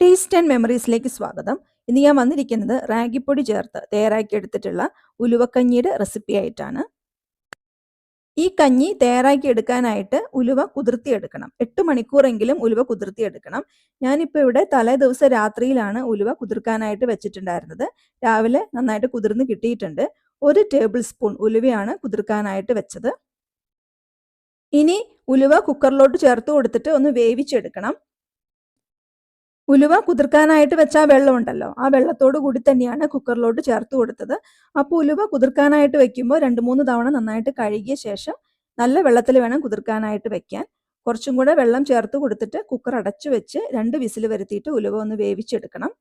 Taste and മെമ്മറീസിലേക്ക് സ്വാഗതം. ഇന്ന് ഞാൻ വന്നിരിക്കുന്നത് റാഗിപ്പൊടി ചേർത്ത് തയ്യാറാക്കി എടുത്തിട്ടുള്ള ഉലുവക്കഞ്ഞിയുടെ റെസിപ്പി ആയിട്ടാണ്. ഈ കഞ്ഞി തയ്യാറാക്കി എടുക്കാനായിട്ട് ഉലുവ കുതിർത്തിയെടുക്കണം. എട്ട് മണിക്കൂറെങ്കിലും ഉലുവ കുതിർത്തിയെടുക്കണം. ഞാനിപ്പോൾ ഇവിടെ തലേ ദിവസം രാത്രിയിലാണ് ഉലുവ കുതിർക്കാനായിട്ട് വെച്ചിട്ടുണ്ടായിരുന്നത്. രാവിലെ നന്നായിട്ട് കുതിർന്ന് കിട്ടിയിട്ടുണ്ട്. ഒരു ടേബിൾ സ്പൂൺ ഉലുവയാണ് കുതിർക്കാനായിട്ട് വെച്ചത്. ഇനി ഉലുവ കുക്കറിലോട്ട് ചേർത്ത് കൊടുത്തിട്ട് ഒന്ന് വേവിച്ചെടുക്കണം. ഉലുവ കുതിർക്കാനായിട്ട് വെച്ച ആ വെള്ളം ഉണ്ടല്ലോ ആ വെള്ളത്തോട് കൂടി തന്നെയാണ് കുക്കറിലോട്ട് ചേർത്ത് കൊടുത്തത്. അപ്പോൾ ഉലുവ കുതിർക്കാനായിട്ട് വെക്കുമ്പോൾ രണ്ട് മൂന്ന് തവണ നന്നായിട്ട് കഴുകിയ ശേഷം നല്ല വെള്ളത്തിൽ വേണം കുതിർക്കാനായിട്ട് വെക്കാൻ. കുറച്ചും കൂടെ വെള്ളം ചേർത്ത് കൊടുത്തിട്ട് കുക്കർ അടച്ചു വെച്ച് രണ്ട് വിസിൽ വരുത്തിയിട്ട് ഉലുവ ഒന്ന് വേവിച്ചെടുക്കണം.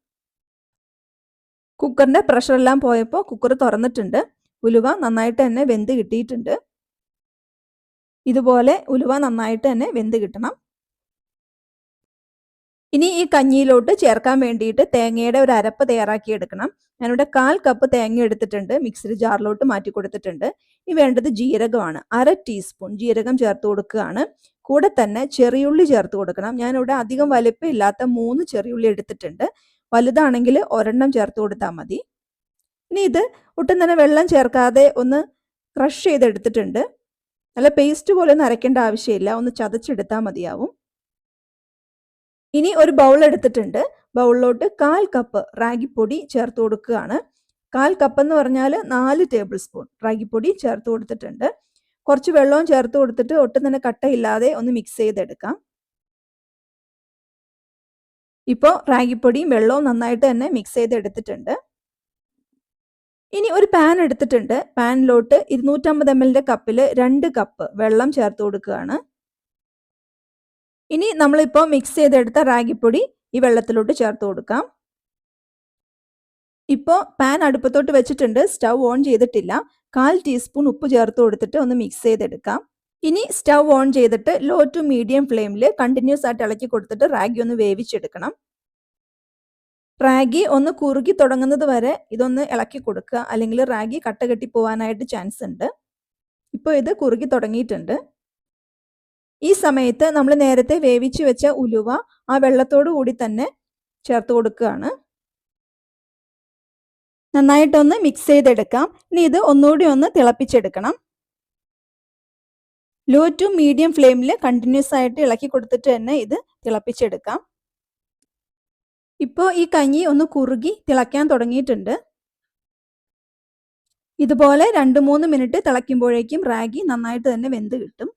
കുക്കറിന്റെ പ്രഷറെല്ലാം പോയപ്പോൾ കുക്കർ തുറന്നിട്ടുണ്ട്. ഉലുവ നന്നായിട്ട് തന്നെ വെന്ത് കിട്ടിയിട്ടുണ്ട്. ഇതുപോലെ ഉലുവ നന്നായിട്ട് തന്നെ വെന്ത് കിട്ടണം. ഇനി ഈ കഞ്ഞിയിലോട്ട് ചേർക്കാൻ വേണ്ടിയിട്ട് തേങ്ങയുടെ ഒരു അരപ്പ് തയ്യാറാക്കി എടുക്കണം. ഞാനിവിടെ കാൽ കപ്പ് തേങ്ങ എടുത്തിട്ടുണ്ട്. മിക്സിഡ് ജാറിലോട്ട് മാറ്റി കൊടുത്തിട്ടുണ്ട്. ഇനി വേണ്ടത് ജീരകമാണ്. അര ടീസ്പൂൺ ജീരകം ചേർത്ത് കൊടുക്കുകയാണ്. കൂടെ തന്നെ ചെറിയുള്ളി ചേർത്ത് കൊടുക്കണം. ഞാനിവിടെ അധികം വലിപ്പമില്ലാത്ത മൂന്ന് ചെറിയുള്ളി എടുത്തിട്ടുണ്ട്. വലുതാണെങ്കിൽ ഒരെണ്ണം ചേർത്ത് കൊടുത്താൽ മതി. ഇനി ഇത് ഒട്ടും തന്നെ വെള്ളം ചേർക്കാതെ ഒന്ന് ക്രഷ് ചെയ്തെടുത്തിട്ടുണ്ട്. നല്ല പേസ്റ്റ് പോലെ ഒന്നും അരയ്ക്കേണ്ട ആവശ്യമില്ല. ഒന്ന് ചതച്ചെടുത്താൽ മതിയാവും. ഇനി ഒരു ബൗൾ എടുത്തിട്ടുണ്ട്. ബൗളിലോട്ട് കാൽ കപ്പ് റാഗിപ്പൊടി ചേർത്ത് കൊടുക്കുകയാണ്. കാൽ കപ്പ് എന്ന് പറഞ്ഞാൽ നാല് ടേബിൾ സ്പൂൺ റാഗിപ്പൊടി ചേർത്ത് കൊടുത്തിട്ടുണ്ട്. കുറച്ച് വെള്ളവും ചേർത്ത് കൊടുത്തിട്ട് ഒട്ടും തന്നെ കട്ടയില്ലാതെ ഒന്ന് മിക്സ് ചെയ്തെടുക്കാം. ഇപ്പോൾ റാഗിപ്പൊടിയും വെള്ളവും നന്നായിട്ട് തന്നെ മിക്സ് ചെയ്തെടുത്തിട്ടുണ്ട്. ഇനി ഒരു പാൻ എടുത്തിട്ടുണ്ട്. പാനിലോട്ട് ഇരുന്നൂറ്റമ്പത് എം എല്ലിന്റെ കപ്പിൽ രണ്ട് കപ്പ് വെള്ളം ചേർത്ത് കൊടുക്കുകയാണ്. ഇനി നമ്മളിപ്പോൾ മിക്സ് ചെയ്തെടുത്ത റാഗിപ്പൊടി ഈ വെള്ളത്തിലോട്ട് ചേർത്ത് കൊടുക്കാം. ഇപ്പോൾ പാൻ അടുപ്പത്തോട്ട് വെച്ചിട്ടുണ്ട് സ്റ്റൗ ഓൺ ചെയ്തിട്ടില്ല. കാൽ ടീസ്പൂൺ ഉപ്പ് ചേർത്ത് കൊടുത്തിട്ട് ഒന്ന് മിക്സ് ചെയ്തെടുക്കാം. ഇനി സ്റ്റൗ ഓൺ ചെയ്തിട്ട് ലോ ടു മീഡിയം ഫ്ലെയിമിൽ കണ്ടിന്യൂസ് ആയിട്ട് ഇളക്കി കൊടുത്തിട്ട് റാഗി ഒന്ന് വേവിച്ചെടുക്കണം. റാഗി ഒന്ന് കുറുകി തുടങ്ങുന്നത് വരെ ഇതൊന്ന് ഇളക്കി കൊടുക്കുക. അല്ലെങ്കിൽ റാഗി കട്ട കെട്ടി പോകാനായിട്ട് ചാൻസ് ഉണ്ട്. ഇപ്പോൾ ഇത് കുറുകി തുടങ്ങിയിട്ടുണ്ട്. ഈ സമയത്ത് നമ്മൾ നേരത്തെ വേവിച്ച് വെച്ച ഉലുവ ആ വെള്ളത്തോടു കൂടി തന്നെ ചേർത്ത് കൊടുക്കുകയാണ്. നന്നായിട്ടൊന്ന് മിക്സ് ചെയ്തെടുക്കാം. ഇനി ഇത് ഒന്നുകൂടി ഒന്ന് തിളപ്പിച്ചെടുക്കണം. ലോ ടു മീഡിയം ഫ്ലെയിമിൽ കണ്ടിന്യൂസ് ആയിട്ട് ഇളക്കി കൊടുത്തിട്ട് തന്നെ ഇത് തിളപ്പിച്ചെടുക്കാം. ഇപ്പോൾ ഈ കഞ്ഞി ഒന്ന് കുറുകി തിളയ്ക്കാൻ തുടങ്ങിയിട്ടുണ്ട്. ഇതുപോലെ രണ്ട് മൂന്ന് മിനിറ്റ് തിളയ്ക്കുമ്പോഴേക്കും റാഗി നന്നായിട്ട് തന്നെ വെന്ത് കിട്ടും.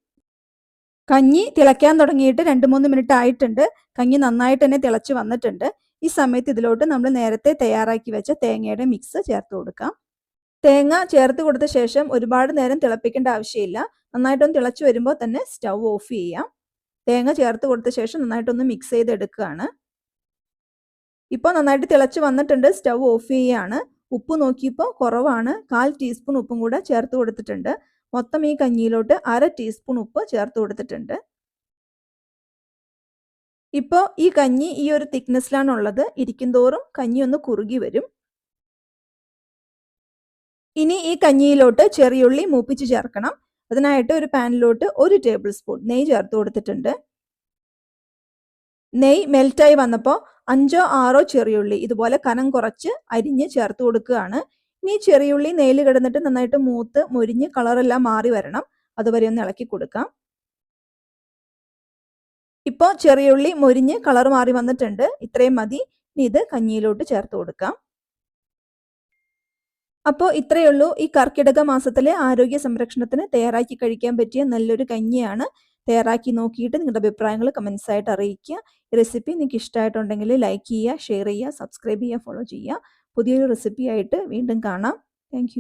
കഞ്ഞി തിളയ്ക്കാൻ തുടങ്ങിയിട്ട് രണ്ട് മൂന്ന് മിനിറ്റ് ആയിട്ടുണ്ട്. കഞ്ഞി നന്നായിട്ട് തന്നെ തിളച്ച് വന്നിട്ടുണ്ട്. ഈ സമയത്ത് ഇതിലോട്ട് നമ്മൾ നേരത്തെ തയ്യാറാക്കി വെച്ച തേങ്ങയുടെ മിക്സ് ചേർത്ത് കൊടുക്കാം. തേങ്ങ ചേർത്ത് കൊടുത്ത ശേഷം ഒരുപാട് നേരം തിളപ്പിക്കേണ്ട ആവശ്യമില്ല. നന്നായിട്ടൊന്ന് തിളച്ച് വരുമ്പോൾ തന്നെ സ്റ്റൗ ഓഫ് ചെയ്യാം. തേങ്ങ ചേർത്ത് കൊടുത്ത ശേഷം നന്നായിട്ടൊന്ന് മിക്സ് ചെയ്തെടുക്കുകയാണ്. ഇപ്പോൾ നന്നായിട്ട് തിളച്ച് വന്നിട്ടുണ്ട്. സ്റ്റൗ ഓഫ് ചെയ്യുകയാണ് ഉപ്പ് നോക്കിയപ്പോൾ കുറവാണ്. കാൽ ടീസ്പൂൺ ഉപ്പും കൂടെ ചേർത്ത് കൊടുത്തിട്ടുണ്ട്. മൊത്തം ഈ കഞ്ഞിയിലോട്ട് അര ടീസ്പൂൺ ഉപ്പ് ചേർത്ത് കൊടുത്തിട്ടുണ്ട്. ഇപ്പോൾ ഈ കഞ്ഞി ഈ ഒരു തിക്നെസ്സിലാണ് ഉള്ളത്. ഇരിക്കുന്തോറും കഞ്ഞി ഒന്ന് കുറുകി വരും. ഇനി ഈ കഞ്ഞിയിലോട്ട് ചെറിയുള്ളി മൂപ്പിച്ച് ചേർക്കണം. അതിനായിട്ട് ഒരു പാനിലോട്ട് ഒരു ടേബിൾ സ്പൂൺ നെയ്യ് ചേർത്ത് കൊടുത്തിട്ടുണ്ട്. നെയ്യ് മെൽറ്റായി വന്നപ്പോൾ അഞ്ചോ ആറോ ചെറിയുള്ളി ഇതുപോലെ കനം കുറച്ച് അരിഞ്ഞ് ചേർത്ത് കൊടുക്കുകയാണ്. ഇനി ചെറിയുള്ളി നെയ്ല് കിടന്നിട്ട് നന്നായിട്ട് മൂത്ത് മുരിഞ്ഞ് കളറെല്ലാം മാറി വരണം. അതുവരെ ഒന്ന് ഇളക്കി കൊടുക്കാം. ഇപ്പോൾ ചെറിയുള്ളി മുരിഞ്ഞ് കളർ മാറി വന്നിട്ടുണ്ട്. ഇത്രയും മതി. ഇനി ഇത് കഞ്ഞിയിലോട്ട് ചേർത്ത് കൊടുക്കാം. അപ്പോൾ ഇത്രയേ ഉള്ളൂ. ഈ കർക്കിടക മാസത്തിലെ ആരോഗ്യ സംരക്ഷണത്തിന് തയ്യാറാക്കി കഴിക്കാൻ പറ്റിയ നല്ലൊരു കഞ്ഞിയാണ് തയ്യാറാക്കി നോക്കിയിട്ട് നിങ്ങളുടെ അഭിപ്രായങ്ങൾ കമൻസ് ആയിട്ട് അറിയിക്കുക. ഈ റെസിപ്പി നിങ്ങൾക്ക് ഇഷ്ടമായിട്ടുണ്ടെങ്കിൽ ലൈക്ക് ചെയ്യുക ഷെയർ ചെയ്യുക സബ്സ്ക്രൈബ് ചെയ്യുക ഫോളോ ചെയ്യുക. പുതിയൊരു റെസിപ്പി ആയിട്ട് വീണ്ടും കാണാം. താങ്ക്